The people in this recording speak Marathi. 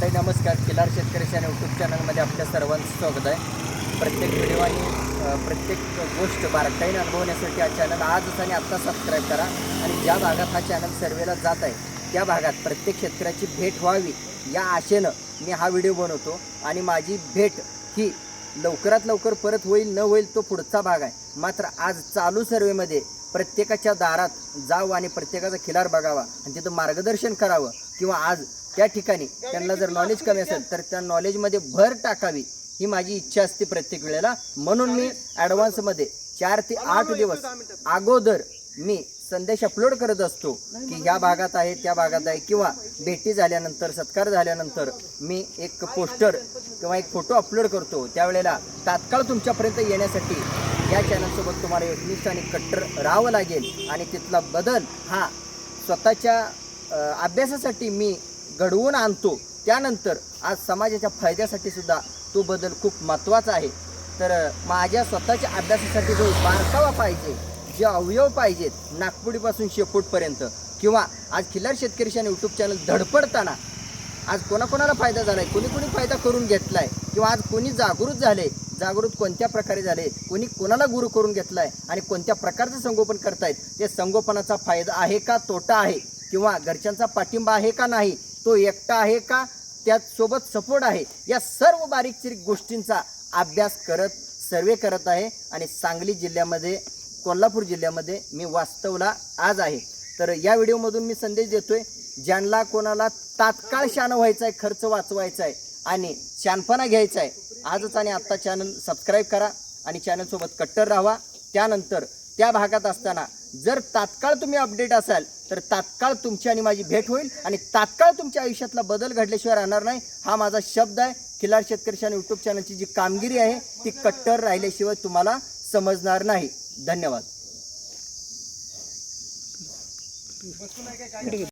मंडळी नमस्कार. किलार शेतकरी आणि यूट्यूब चॅनलमध्ये आपल्या सर्वांचं स्वागत आहे. प्रत्येक व्हिडिओ आणि प्रत्येक गोष्ट बारकाईने अनुभवण्यासाठी हा चॅनल आजच आणि आत्ता सबस्क्राईब करा. आणि ज्या भागात हा चॅनल सर्वेला जात आहे त्या भागात प्रत्येक शेतकऱ्याची भेट व्हावी या आशेनं मी हा व्हिडिओ बनवतो. आणि माझी भेट ही लवकरात लवकर परत होईल न होईल तो पुढचा भाग आहे. मात्र आज चालू सर्वेमध्ये प्रत्येकाच्या दारात जावं आणि प्रत्येकाचा खिलार बघावा आणि तिथं मार्गदर्शन करावं किंवा आज त्या ठिकाणी त्यांना जर नॉलेज कमी असेल तर त्या नॉलेजमध्ये भर टाकावी ही माझी इच्छा असते प्रत्येक वेळेला. म्हणून मी ॲडव्हान्समध्ये चार ते आठ दिवस अगोदर मी संदेश अपलोड करत असतो की ह्या भागात आहे त्या भागात आहे किंवा भेटी झाल्यानंतर सत्कार झाल्यानंतर मी एक पोस्टर किंवा एक फोटो अपलोड करतो. त्यावेळेला तात्काळ तुमच्यापर्यंत येण्यासाठी या चॅनलसोबत तुम्हाला एकनिष्ठ आणि कट्टर राहावं लागेल. आणि तिथला बदल हा स्वतःच्या अभ्यासासाठी मी घडवून आणतो. त्यानंतर आज समाजाच्या फायद्यासाठी सुद्धा तो बदल खूप महत्त्वाचा आहे. तर माझ्या स्वतःच्या अभ्यासासाठी जो बारकावा पाहिजे जे अवयव पाहिजेत नागपुडीपासून शेपूटपर्यंत किंवा आज खिल्लार शेतकरी आणि यूट्यूब चॅनल धडपडताना आज कोणाकोणाला फायदा झाला आहे कोणी कोणी फायदा करून घेतला आहे किंवा आज कोणी जागृत झाले जागृत कोणत्या प्रकारे झाले कोणी कोणाला गुरु करून घेतला आहे आणि कोणत्या प्रकारचं संगोपन करतायत ते संगोपनाचा फायदा आहे का तोटा आहे किंवा घरच्यांचा पाठिंबा आहे का नाही तो एकटा आहे का? त्याचसोबत सपोर्ट आहे. या सर्व बारीकचिरीक गोष्टींचा अभ्यास करत सर्वे करत आहे आणि सांगली जिल्ह्यामध्ये कोल्हापूर जिल्ह्यामध्ये मी वास्तवला आज आहे. तर या व्हिडिओमधून मी संदेश देतो आहे ज्यांना कोणाला तात्काळ शान व्हायचं आहे खर्च वाचवायचा आहे आणि शानपणा घ्यायचा आहे आजच आणि आत्ता चॅनल सबस्क्राईब करा आणि चॅनलसोबत कट्टर राहा त्यानंतर त्या भागात असताना जर तात्काळ तुम्ही अपडेट असाल तर तात्काळ तुमची आणि माझी भेट होईल आणि तात्काळ तुमच्या आयुष्यातला बदल घडल्याशिवाय राहणार नाही हा माझा शब्द आहे. खिलार शेतकरी आणि यूट्यूब चॅनलची जी कामगिरी आहे ती कट्टर राहिल्याशिवाय तुम्हाला समजणार नाही. धन्यवाद.